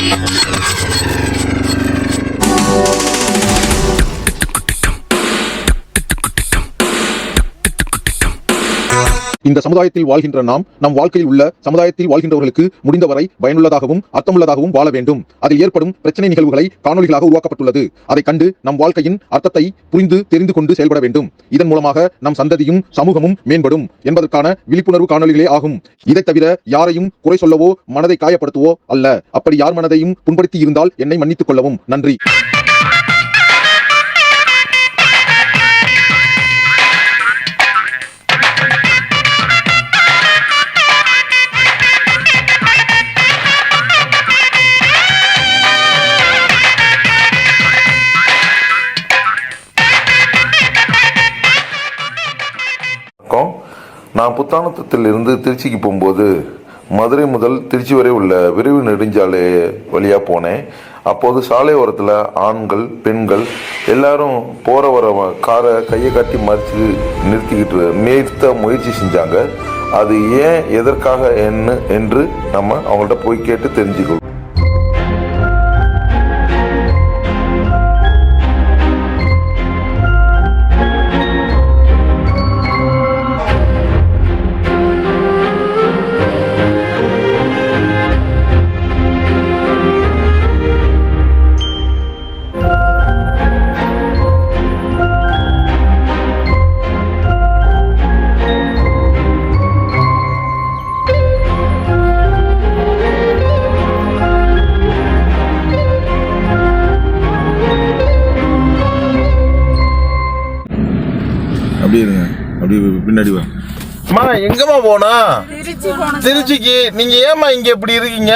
Thank you. இந்த சமுதாயத்தில் வாழ்கின்ற நாம் நம் வாழ்க்கையில் உள்ள சமுதாயத்தில் வாழ்கின்றவர்களுக்கு முடிந்தவரை பயனுள்ளதாகவும் அர்த்தமுள்ளதாகவும் வாழ வேண்டும். அதில் ஏற்படும் பிரச்சனை நிகழ்வுகளை காணொலிகளாக உருவாக்கப்பட்டுள்ளது. அதை கண்டு நம் வாழ்க்கையின் அர்த்தத்தை புரிந்து தெரிந்து கொண்டு செயல்பட வேண்டும். இதன் மூலமாக நம் சந்ததியும் சமூகமும் மேம்படும் என்பதற்கான விழிப்புணர்வு காணொலிகளே ஆகும். இதை தவிர யாரையும் குறை சொல்லவோ மனதை காயப்படுத்துவோ அல்ல. அப்படி யார் மனதையும் புண்படுத்தி இருந்தால் என்னை மன்னித்துக் கொள்ளவும். நன்றி. வணக்கம் நான் புத்தானத்தத்தில் இருந்து திருச்சிக்கு போகும்போது மதுரை முதல் திருச்சி வரை உள்ள விரைவு நெடுஞ்சாலை வழியாக போனேன். அப்போது சாலை ஓரத்தில் ஆண்கள் பெண்கள் எல்லாரும் போகிற வர காரை கையை காட்டி மறித்து நிறுத்திக்கிட்டு நிறுத்த முயற்சி செஞ்சாங்க. அது ஏன் எதற்காக என்ன என்று நம்ம அவங்கள்ட்ட போய் கேட்டு தெரிஞ்சுக்கணும். அப்படியே இருங்க. அப்படியே பின்னாடி வா அம்மா எங்கம்மா போனா? திருச்சிக்கு. நீங்க ஏமா இங்க இப்படி இருக்கீங்க?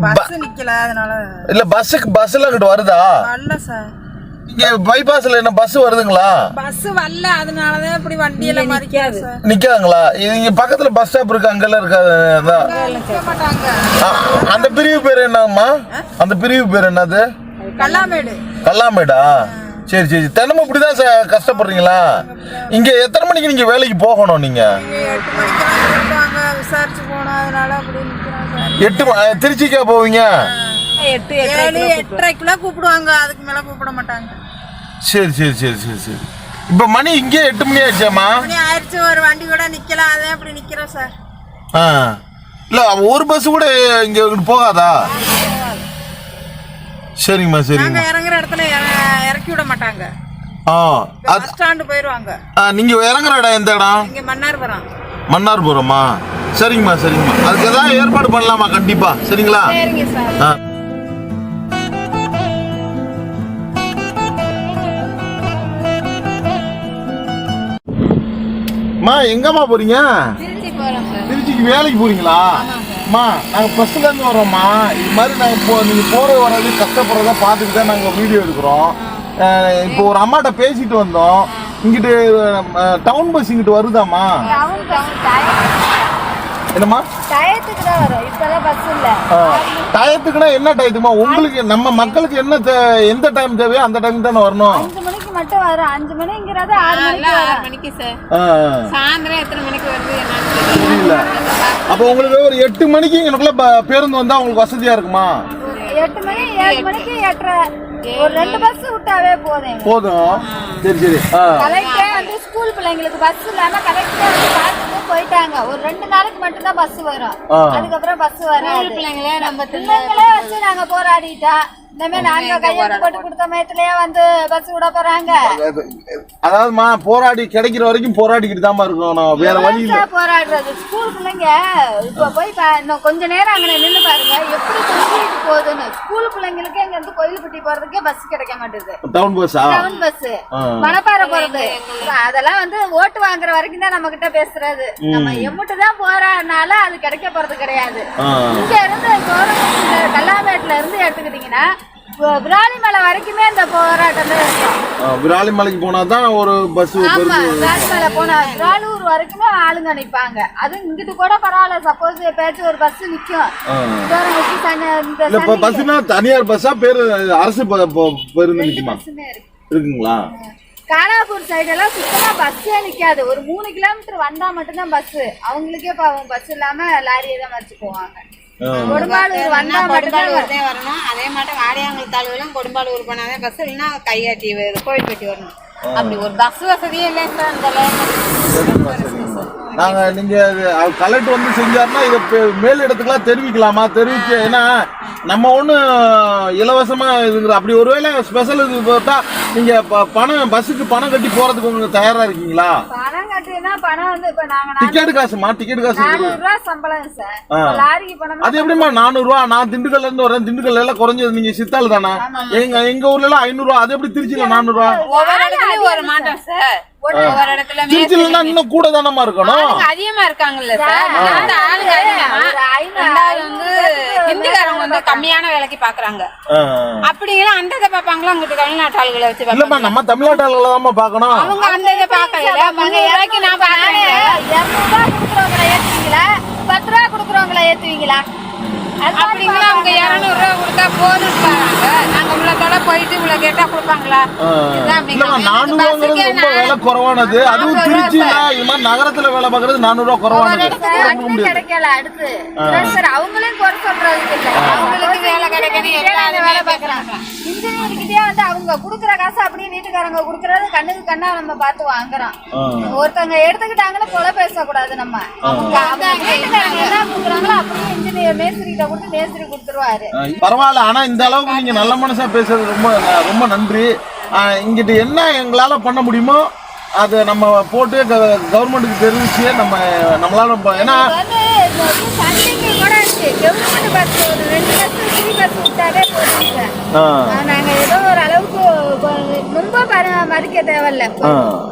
பஸ் நிக்கல அதனால. இல்ல பஸ்ஸுக்கு பஸ்ல அங்கிட்டு வருதா? வரல சார். இங்க பைபாஸ்ல என்ன பஸ் வருதுங்களா? பஸ் வரல அதனாலதான் இப்படி வண்டியெல்லாம் மறிக்காது சார். நிக்காங்களா இங்க பக்கத்துல பஸ் ஸ்டாப் இருக்கு அங்கெல்லாம் இருக்காது அதான். நிக்க மாட்டாங்க. அ- அந்த பிரிவு பேர் என்னம்மா? அந்த பிரிவு பேர் என்னது? கல்லாமேடு. கல்லாமேடா? சரி சரி தினமும் இப்படிதான் சார் கஷ்டப்படுறீங்களா? இங்க எத்தனை மணிக்கு நீங்க வேலைக்கு போகணும் நீங்க? எட்டு எட்டு திருச்சிக்கா போவீங்க? ஏழு எட்டரைக்குள்ள கூப்பிடுவாங்க. அதுக்கு மேல கூப்பிட மாட்டாங்க. சரி சரி சரி சரி சரி. இப்ப மணி இங்கே எட்டு மணி ஆச்சாம்மா மணி ஆயிடுச்சு. ஒரு வண்டி கூட நிக்கல. அதான் அப்படி நிக்கிறோம் சார். ஆ. இல்ல ஒரு பஸ் கூட இங்க போகாதா? சரிங்கம்மா நாங்க சரிங்கம்மா இறங்குற இடத்துல இற- இறக்கி விட மாட்டாங்க. ஆ அது பஸ் ஸ்டாண்டு போயிருவாங்க. ஆ, நீங்க இறங்குற இடம் எந்த இடம்? இங்க மன்னார்புரம். மன்னார்புரமா? சரிங்கம்மா சரிங்கம்மா. அதுக்கு ஏதாவது ஏற்பாடு பண்ணலாமா? கண்டிப்பா. சரிங்களா? சரிங்க சார். ஆ. அம்மா எங்கம்மா போறீங்க? திருச்சி போறோம் சார். திருச்சிக்கு வேலைக்கு போறீங்களா? அம்மா நாங்க பஸ்ல இருந்து வர்றோம்மா. இது மாதிரி நாங்க இப்போ நீங்க போற வர்றது கஷ்டப்படுறத பார்த்துட்டு தான் நாங்க வீடியோ எடுக்கிறோம். இப்போ ஒரு அம்மாட்ட பேசிட்டு வந்தோம். இங்கிட்டு டவுன் பஸ் இங்கிட்டு வருதாம்மா? என்னம்மா? டயத்துக்குன்னா என்ன டயத்துமா உங்களுக்கு நம்ம மக்களுக்கு என்ன எந்த டைம் தேவையோ அந்த டைம் தானே வரணும். மட்டும் வரும் அஞ்சு மணிங்கிறது ஆறு மணிக்கு ஆறு மணிக்கு சார். சாயந்தரம் எத்தனை மணிக்கு வருது என்னன்னு புரியல அப்போ உங்களுக்கு ஒரு எட்டு மணிக்கு இங்கனுக்குள்ள ப- பேருந்து வந்தா உங்களுக்கு வசதியா இருக்குமா? எட்டு மணி ஏழு மணிக்கு எட்டரை. ஒரு ரெண்டு பஸ் விட்டாவே போதும் போதும். சரி சரி. ஆ. கலெக்டரே வந்து ஸ்கூல் பிள்ளைங்களுக்கு பஸ் இல்லாம கலெக்டரே வந்து பார்த்துட்டு போயிட்டாங்க. ஒரு ரெண்டு நாளைக்கு மட்டும் தான் பஸ் வரும். அதுக்கப்புறம் பஸ் வராது. பிள்ளைங்களே நம்ம பிள்ளைங்களே வச்சு நாங்க போராடிட்டா இனிமே நாங்க கையெழுத்து போட்டு கொடுத்த மயத்திலேயே வந்து பஸ் விட போறாங்க. அதாவதுமா போராடி கிடைக்கிற வரைக்கும் போராடிக்கிட்டு இருக்கணும் வேற வழி இல்ல. போராடுறது? ஸ்கூல் பிள்ளைங்க இப்ப போய் பா- இன்னும் கொஞ்ச நேரம் அங்க நின்னு பாருங்க. எப்படி போகுதுன்னு. ஸ்கூல் பிள்ளைங்களுக்கு இங்க இருந்து கோயில்பட்டி போறதுக்கே பஸ் கிடைக்க மாட்டேது டவுன் டவுன் பஸ். மணப்பாறை போறது. அதெல்லாம் வந்து ஓட்டு வாங்குற வரைக்கும் தான் நம்ம கிட்ட பேசுறது நம்ம எம்முட்டு தான் போறனால அது கிடைக்க போறது கிடையாது. இங்க இருந்து கல்லாமேட்ல இருந்து எடுத்துக்கிட்டீங்கன்னா விராலிமலை வரைக்குமே இந்த போராட்டம் விராலிமலைக்கு போனா தான் ஒரு பஸ் விராலிமலை போனா விராலூர் வரைக்குமே ஆளுங்க நிப்பாங்க. அது இங்கிட்டு கூட பரவாயில்ல சப்போஸ் எப்பயாச்சும் ஒரு பஸ் நிக்கும். இப்ப பஸ்னா தனியார் பஸ்ஸா பேரு அரசு பேருந்து நிக்குமா? இருக்குங்களா? கானாப்பூர் சைடு எல்லாம் சுத்தமா பஸ்ஸே நிக்காது. ஒரு மூணு கிலோமீட்டர் வந்தா மட்டும்தான் பஸ் அவங்களுக்கே பாவம் பஸ் இல்லாம லாரியை தான் வச்சு போவாங்க. கொடும்பாளூர் வந்தா மட்டும்தான் வரணும். அதே மாதிரி வாடியாங்கல் தாலுவிலும் கொடும்பாலூர் போனாதான் பஸ் இல்லைன்னா கையாட்டி வ- கோயில்பட்டி வரணும். அப்படி ஒரு பஸ் வசதியே இல்லை சார் அந்த நாங்க நீங்க கலெக்ட் வந்து செஞ்சாருன்னா இதை மேல் இடத்துக்குலாம் தெரிவிக்கலாமா? தெரிவிக்க ஏன்னா நம்ம ஒண்ணு இலவசமா இதுங்கிற அப்படி ஒருவேளை ஸ்பெஷல் இது போட்டா நீங்க பணம் பஸ்ஸுக்கு பணம் கட்டி போறதுக்கு உங்களுக்கு தயாரா இருக்கீங்களா? பணம் கட்டுனா பணம் வந்து இப்ப நாங்க டிக்கெட் காசுமா? டிக்கெட் காசு நானூறு இருக்குது. ரூபா சம்பளம் சார் ஆ. இப்ப லாரிக்கு போனோம்னா அது எப்படிமா நானூறு ரூபா நான் திண்டுக்கல்ல இருந்து வரேன் திண்டுக்கல்ல எல்லாம் குறைஞ்சது. நீங்க சித்தாள் தானே? எங்க எங்க ஊர்ல எல்லாம் ஐநூறு ரூபா அது எப்படி திருச்சியில நானூறு ரூபா ஒவ்வொரு இடத்துலயும் ஒரு மாட்டோம் சார் ஒவ்வொரு இடத்துல திருச்சியில இன்னும் கூட தானமா இருக்கணும் அதிகமா இருக்காங்கல்ல சார் அந்த ஆளுங்க அதிகமா. வந்து ஹிந்திக்காரங்க வந்து கம்மியான வேலைக்கு பாக்குறாங்க. ஆ. அப்படிங்கலாம் அந்த இதை பார்ப்பாங்களா? அங்கிட்டு தமிழ்நாட்டு ஆளுகளை வச்சு இல்லம்மா நம்ம தமிழ்நாட்டாளர்களை தான் பார்க்கணும். அவங்க அந்த இதை பார்க்கல முந்நூறு ரூபாய்க்கு நான் பாக்குறேன் இருநூறுவா கொடுக்குறவங்கள ஏத்துவீங்களா? பத்து ரூபா கொடுக்குறவங்கள ஏத்துவீங்களா? அப்படிங்களா? அவங்க இருநூறு ரூபா கொடுத்தா போதும் பாருங்க உள்ளத்தோட போயிட்டு இவ்வளவு கேட்டா கொடுப்பாங்களா. நானூறுவாங்கிறது ரொம்ப நான் விலை குறைவானது. அதுவும் நானூறு ரூபா திருச்சியில இது மாதிரி நகரத்துல வேலை பார்க்கறது நானூறு ரூபா குறைவானது. சார், கொடுக்க அண்ணன் முடியாது. கிடைக்கல அடுத்து. அவங்களையும் குறை சொல்றதுக்கு இல்ல. அவங்களுக்கு வேலை கிடைக்கணும் எல்லாருமே வேலை பாக்குறாங்க இன்ஜினியர்கிட்டயே வந்து அவங்க குடுக்குற காசு அப்படியே வீட்டுக்காரங்க குடுக்கறது கண்ணுக்கு கண்ணா நம்ம பார்த்து வாங்குறோம். ஒருத்தவங்க எடுத்துக்கிட்டாங்கன்னா கொலை பேசக்கூடாது நம்ம. வீட்டுக்காரங்க என்ன குடுக்குறாங்களோ அப்படியே இன்ஜினியர் மேஸ்திரி கிட்ட கொடுத்து மேஸ்திரி கொடுத்துருவாரு. பரவாயில்ல. ஆனா இந்த அளவுக்கு நீங்க நல்ல மனசா பேசுறது ரொம்ப ரொம்ப நன்றி. இங்கிட்டு என்ன எங்களால பண்ண முடியுமோ அதை நம்ம போட்டு கவர்மெண்ட்டுக்கு தெரிவிச்சு நம்ம நம்மளால ஏன்னா கொ-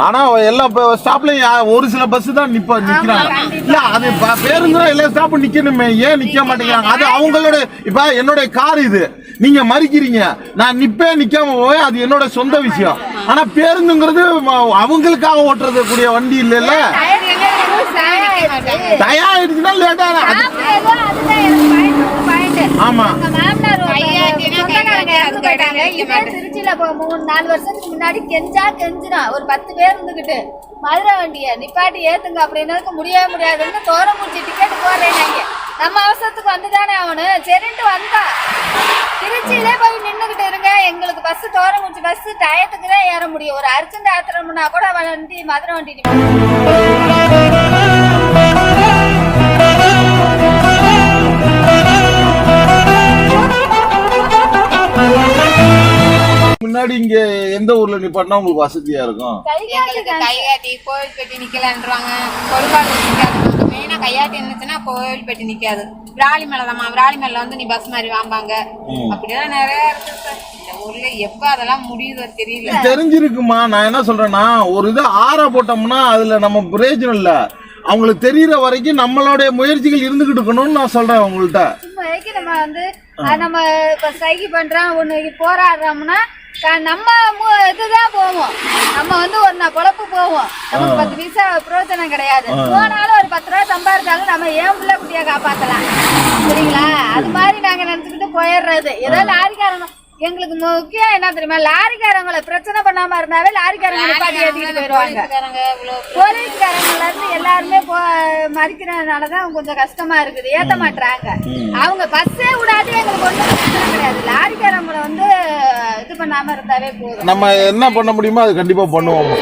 ஆனா எல்லா ஸ்டாப்லயும் ஒரு சில பஸ் தான் நிப்ப நிக்கிறாங்க. இல்ல அது பேருந்து எல்லா ஸ்டாப் நிக்கணுமே ஏன் நிக்க மாட்டேங்கிறாங்க? அது அவங்களோட இப்ப என்னோட கார் இது. நீங்க மறிக்கிறீங்க. நான் நிப்பே நிக்காம போய் அது என்னோட சொந்த விஷயம். ஆனா பேருந்துங்கிறது அவங்களுக்காக ஓட்டுறது கூடிய வண்டி இல்லைல்ல? டயம் லேட்டா ஆமா. எங்க மாமனார் ஒரு கையாட்டினா திருச்சியில மூணு நாலு வருஷத்துக்கு முன்னாடி கெஞ்சா கெஞ்சினா ஒரு பத்து பேர் இருந்துகிட்டு மதுரை வண்டிய நிப்பாட்டி ஏத்துங்க அப்படின்னதுக்கு முடியவே முடியாதுன்னு தோரங்குச்சி டிக்கெட் போடுறேன்னாங்க நம்ம அவசரத்துக்கு வந்துதானே அவனு சரின்ட்டு வந்தா. திருச்சியிலே போய் நின்னுகிட்டு இருங்க. எங்களுக்கு பஸ் தோரங்குச்சி பஸ் டயத்துக்கு தான் ஏற முடியும். ஒரு அர்ஜென்ட் ஆத்திரம்னா கூட வண்டி மதுரை வண்டி முன்னாடி இங்க எந்த ஊர்ல நிப்பாட்டினா உங்களுக்கு வசதியா இருக்கும்? எங்களுக்கு கையாட்டி கோயில்பட்டி நிக்கலன்றாங்க. கொடுக்காடு நிக்காது மெயினா கையாட்டி இருந்துச்சுன்னா கோயில்பட்டி நிக்காது. விராலி மேலதாம்மா. விராலி மேல வந்து நீ பஸ் மாதிரி வாம்பாங்க. அப்படியெல்லாம் நிறைய இருக்கு சார் இந்த ஊர்ல எப்ப அதெல்லாம் முடியுதோ தெரியல. தெரிஞ்சிருக்குமா? நான் என்ன சொல்றேன்னா ஒரு இது ஆற போட்டோம்னா அதுல நம்ம பிரயோஜனம் இல்ல. அவங்களுக்கு தெரியற வரைக்கும் நம்மளுடைய முயற்சிகள் இருந்துகிட்டு இருக்கணும்னு நான் சொல்றேன் சும்மாக்கு நம்ம வந்து நம்ம இப்ப ஸ்ட்ரைக் பண்றோம் ஒண்ணு போராடுறோம்னா நம்ம இதுதான் போவோம். நம்ம வந்து ஒரு நாள் பொழப்பு போவோம். நமக்கு பத்து பைசா பிரயோஜனம் கிடையாது. போனாலும் ஒரு பத்து ரூபா சம்பாதிச்சாலும் நம்ம ஏன் பிள்ளை குட்டியா காப்பாத்தலாம்? சரிங்களா? அது மாதிரி நாங்க நினைச்சுக்கிட்டு போயிடுறது. ஏதோ லாரிக்காரங்க எங்களுக்கு முக்கியம் என்ன தெரியுமா? லாரிக்காரங்களை பிரச்சனை பண்ணாம இருந்தாவே லாரிக்காரங்க நிப்பாட்டி ஏத்திக்கிட்டு போயிடுவாங்க போலீஸ்காரங்க இவ்வளவு போலீஸ்காரங்கல இருந்து எல்லாருமே போ மறிக்கிறதுனாலதான் கொஞ்சம் கஷ்டமா இருக்குது. ஏத்த மாட்டாங்க அவங்க பஸ்ஸே விடாது எங்களுக்கு பிரச்சனை கிடையாது. லாரிக்காரங்களை வந்து இது பண்ணாம இருந்தாவே போதும். நம்ம என்ன பண்ண முடியுமோ அது கண்டிப்பா பண்ணுவோம்.